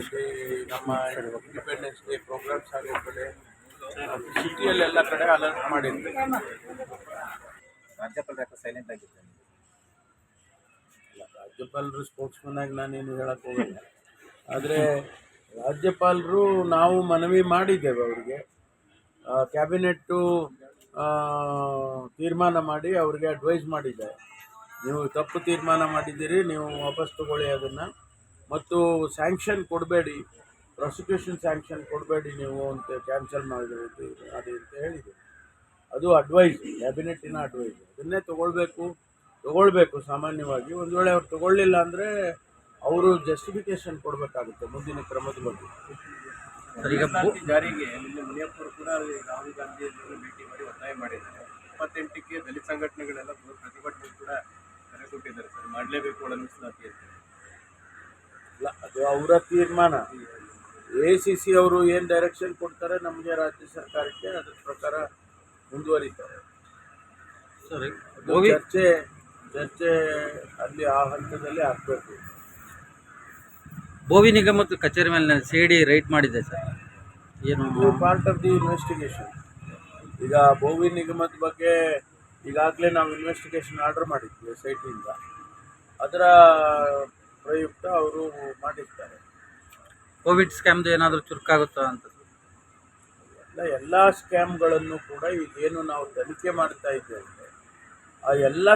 ಇಲ್ಲಿ ನಮ್ಮ independence day programmes ಆಗೋ ಕಡೆ ಸಿಟಿಯಲ್ಲಿ ಎಲ್ಲ ಕಡೆ ಅಲರ್ಟ್ ಮಾಡಿದ್ವಿ. ರಾಜ್ಯಪಾಲ ಯಾಕೆ ಸೈಲೆಂಟ್ ಆಗಿದ್ದಾರೆ ರಾಜ್ಯಪಾಲರು ಸ್ಪೋಕ್ಸ್ಮನ್ ಆಗಿ ನಾನೇನು ಹೇಳಕ್ ಹೋಗಿಲ್ಲ ಆದರೆ ರಾಜ್ಯಪಾಲರು ನಾವು ಮನವಿ ಮಾಡಿದ್ದೇವೆ ಅವರಿಗೆ. ಕ್ಯಾಬಿನೆಟ್ಟು ತೀರ್ಮಾನ ಮಾಡಿ ಅವರಿಗೆ ಅಡ್ವೈಸ್ ಮಾಡಿದ್ದೇವೆ ನೀವು ತಪ್ಪು ತೀರ್ಮಾನ ಮಾಡಿದ್ದೀರಿ ನೀವು ವಾಪಸ್ ತಗೊಳ್ಳಿ ಅದನ್ನು. ಮತ್ತು ಸ್ಯಾಂಕ್ಷನ್ ಕೊಡಬೇಡಿ ಪ್ರಾಸಿಕ್ಯೂಷನ್ ಸ್ಯಾಂಕ್ಷನ್ ಕೊಡಬೇಡಿ ನೀವು ಅಂತ ಕ್ಯಾನ್ಸಲ್ ಮಾಡಿದ್ರಿ ಅದು ಅಂತ ಹೇಳಿದೆ ಅದು ಅಡ್ವೈಸ್ ಕ್ಯಾಬಿನೆಟ್ಟಿನ ಅಡ್ವೈಸ್ ಅದನ್ನೇ ತೊಗೊಳ್ಬೇಕು ತೊಗೊಳ್ಬೇಕು ಸಾಮಾನ್ಯವಾಗಿ. ಒಂದು ವೇಳೆ ಅವ್ರು ತೊಗೊಳ್ಳಿಲ್ಲ ಅಂದರೆ ಅವರು ಜಸ್ಟಿಫಿಕೇಶನ್ ಕೊಡಬೇಕಾಗುತ್ತೆ ಮುಂದಿನ ಕ್ರಮದ ಬಗ್ಗೆ. ಸರ್ ಈಗ ಜಾರಿಗೆ ನಿನ್ನೆ ಮುನಿಯಪ್ಪರು ಕೂಡ ಅಲ್ಲಿ ರಾಹುಲ್ ಗಾಂಧಿ ಭೇಟಿ ಮಾಡಿ ಒತ್ತಾಯ ಮಾಡಿದ್ದಾರೆ. ಇಪ್ಪತ್ತೆಂಟಕ್ಕೆ ದಲಿತ ಸಂಘಟನೆಗಳೆಲ್ಲ ಪ್ರತಿಭಟನೆ ಕೂಡ ಕರೆ ಕೊಟ್ಟಿದ್ದಾರೆ ಸರ್. ಮಾಡಲೇಬೇಕು ಒಳ ಮೀಸಲಾತಿ ಅಂತ ಇಲ್ಲ ಅದು ಅವರ ತೀರ್ಮಾನ. ಎ ಸಿ ಸಿ ಅವರು ಏನು ಡೈರೆಕ್ಷನ್ ಕೊಡ್ತಾರೆ ನಮಗೆ ರಾಜ್ಯ ಸರ್ಕಾರಕ್ಕೆ ಅದ್ರ ಪ್ರಕಾರ ಮುಂದುವರಿತಾರೆ ಸರಿ. ಚರ್ಚೆ ಚರ್ಚೆ ಅಲ್ಲಿ ಆ ಹಂತದಲ್ಲಿ ಆಗಬೇಕು. ಭೋವಿ ನಿಗಮದ ಕಚೇರಿ ಮೇಲೆ ಸಿ ಡಿ ರೈಟ್ ಮಾಡಿದೆ ಸರ್. ಏನು? ಪಾರ್ಟ್ ಆಫ್ ದಿ ಇನ್ವೆಸ್ಟಿಗೇಷನ್ ಈಗ ಭೋವಿ ನಿಗಮದ ಬಗ್ಗೆ ಈಗಾಗಲೇ ನಾವು ಇನ್ವೆಸ್ಟಿಗೇಷನ್ ಆರ್ಡರ್ ಮಾಡಿದ್ವಿ ಸೈಟ್ನಿಂದ ಐ ಅದರ ಪ್ರಯುಕ್ತ ಅವರು ಮಾಡಿರ್ತಾರೆ. ಕೋವಿಡ್ ಸ್ಕ್ಯಾಮ್ದು ಏನಾದರೂ ಚುರುಕಾಗುತ್ತಾ ಅಂತ? ಎಲ್ಲ ಎಲ್ಲ ಸ್ಕ್ಯಾಮ್ಗಳನ್ನು ಕೂಡ ಈಗೇನು ನಾವು ತನಿಖೆ ಮಾಡ್ತಾ ಇದ್ದೇವೆ. ಆ ಎಲ್ಲ